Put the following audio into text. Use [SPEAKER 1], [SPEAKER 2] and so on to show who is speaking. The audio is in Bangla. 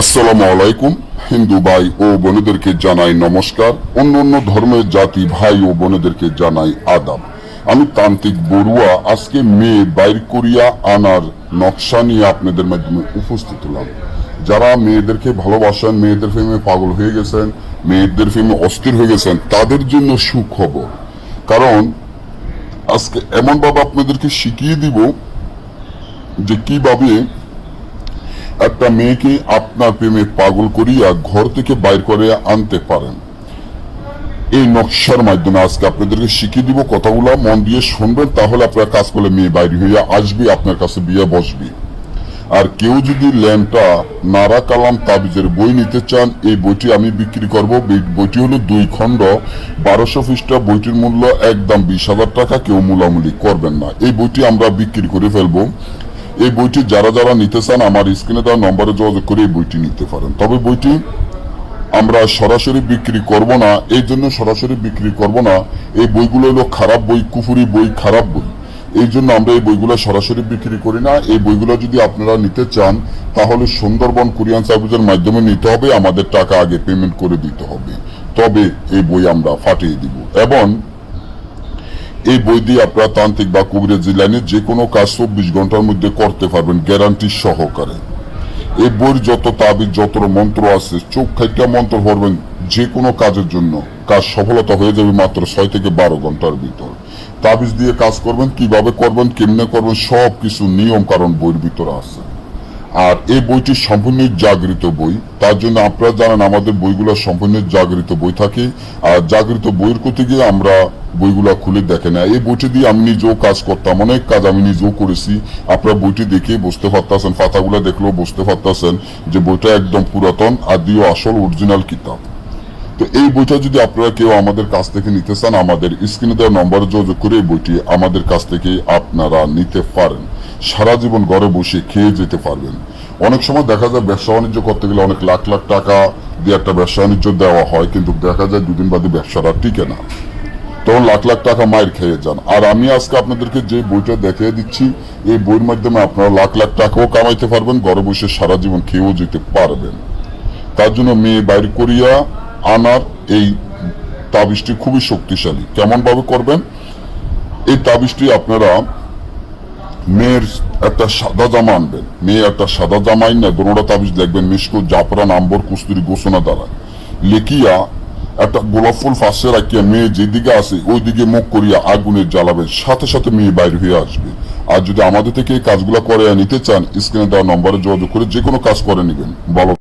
[SPEAKER 1] আসসালামু আলাইকুম। হিন্দু ভাই ও বোনেদেরকে জানাই নমস্কার। অন্য অন্য ধর্মের জাতি ভাই ও বোনেদেরকে জানাই আদাব। আমি তান্ত্রিক বড়ুয়া, আজকে মেয়ে বাইর করিয়া আনার নকশা নিয়ে আপনাদের মাধ্যমে উপস্থিত হলাম। যারা মেয়েদেরকে ভালোবাসেন, মেয়েদের প্রেমে পাগল হয়ে গেছেন, মেয়েদের প্রেমে অস্থির হয়ে গেছেন, তাদের জন্য সুখবর। কারণ, আজকে এমনভাবে আপনাদেরকে শিখিয়ে দিব যে কীভাবে একটা মেয়েকে আপনার প্রেমে পাগল করিয়া ঘর থেকে বাইর করে আনতে পারেন। এই নকশার মাধ্যমে আজকে আপনাদেরকে শিখিয়ে দিব কথাগুলো, মন দিয়ে শুনবেন, তাহলে আপনার কাজ করলে মেয়ে বাইরে হইয়া আসবে, আপনার কাছে বিয়ে বসবে। আর কেউ যদি ল্যাম্পটা নারা কালাম তাবিজের বই নিতে চান, এই বইটি আমি বিক্রি করব। বইটি হলো দুই খণ্ড, বারোশো পৃষ্ঠা, বইটির মূল্য একদম বিশ হাজার টাকা, কেউ মূলামূলি করবেন না। এই বইটি আমরা বিক্রি করে ফেলব। এই বইটি যারা যারা নিতে চান, আমার স্ক্রিনে দেওয়া নম্বরে যোগাযোগ করে এই বইটি নিতে পারেন। তবে বইটি আমরা সরাসরি বিক্রি করব না, এই জন্য সরাসরি বিক্রি করব না। এই বইগুলো হলো খারাপ বই, কুফুরি বই, খারাপ বই। এই জন্য আমরা এই বইগুলো সরাসরি বিক্রি করি না। এই বইগুলো যদি আপনারা নিতে চান, তাহলে সুন্দরবন কুরিয়ান সার্ভিসের মাধ্যমে নিতে হবে। আমাদের টাকা আগে পেমেন্ট করে দিতে হবে। তবে এই বই আমরা ফাটিয়ে দিব। এবং এই বই দিয়ে আপনারা তান্ত্রিক বা কবিরাজি লাইনে যে কোনো কাজ চব্বিশ ঘণ্টার মধ্যে করতে পারবেন গ্যারান্টি সহকারে। এই বইয়ের যত তাবিজ, যত মন্ত্র আছে, চোখ খাইটা মন্ত্র পড়বেন যে কোনো কাজের জন্য। কাজ সফলতা হয়ে যাবে মাত্র ছয় থেকে বারো ঘণ্টার ভিতর। তাবিজ দিয়ে কাজ করবেন, কীভাবে করবেন, কেমনে করবেন সব কিছু নিয়ম কারণ বইয়ের ভিতরে আছে। আর এই বইটি সম্পূর্ণ জাগৃত বই। তার জন্য আপনারা জানেন আমাদের বইগুলো সম্পূর্ণ জাগৃত বই থাকে। আর জাগৃত বইয়ের করতে গিয়ে আমরা বইগুলো খুলে দেখে না এই বইটি দিয়ে আমি নিজেও কাজ করতাম, অনেক কাজ আমি নিজেও করেছি। আপনারা বইটি দেখে বুঝতে পারতেছেন, পাতাগুলো দেখলেও বুঝতে পারতেছেন যে বইটা একদম পুরাতন আর দিও আসল অরিজিনাল কিতাব। তো এই বইটা যদি আপনারা কেউ আমাদের কাছ থেকে নিতে চান, আমাদের স্ক্রিনে দেওয়া নম্বরে যোগাযোগ করে এই বইটি আমাদের কাছ থেকে আপনারা নিতে পারেন। সারা জীবন ঘরে বসে খেয়ে যেতে পারবেন। অনেক সময় দেখা যায় ব্যবসা বাণিজ্য করতে গেলে অনেক লাখ লাখ টাকা দিয়ে একটা ব্যবসা বাণিজ্য দেওয়া হয়, কিন্তু দেখা যায় দুদিন বাদে ব্যবসাটা টিকে না। তখন লাখ লাখ টাকা মায়ের খেয়ে যান। আর আমি আজকে আপনাদেরকে যে বইটা দেখিয়ে দিচ্ছি, এই বইয়ের মাধ্যমে আপনারা লাখ লাখ টাকাও কামাইতে পারবেন, ঘরে বসে সারা জীবন খেয়েও যেতে পারবেন। তার জন্য মেয়ে বাইর করিয়া আনার এই তাবিজটি খুবই শক্তিশালী। কেমন ভাবে করবেন? এই তাবিজটি আপনারা মেয়ের একটা সাদা জামা আনবেন। মেয়ে একটা সাদা জামা আইন না দোনোটা তাবিজ লিখবেন মিসকো জাফরান, আম্বর, কুস্তুরি ঘোষণা দ্বারা। লিখিয়া একটা গোলাপ ফুল ফাঁসে রাখিয়া মেয়ে যেদিকে আসে ওই দিকে মুখ করিয়া আগুনে জ্বালাবেন। সাথে সাথে মেয়ে বাইরে হয়ে আসবে। আর যদি আমাদের থেকে এই কাজগুলো করে নিতে চান, স্ক্রিনে দেওয়া নম্বরে যোগাযোগ করে যে কোনো কাজ করে নেবেন। বলো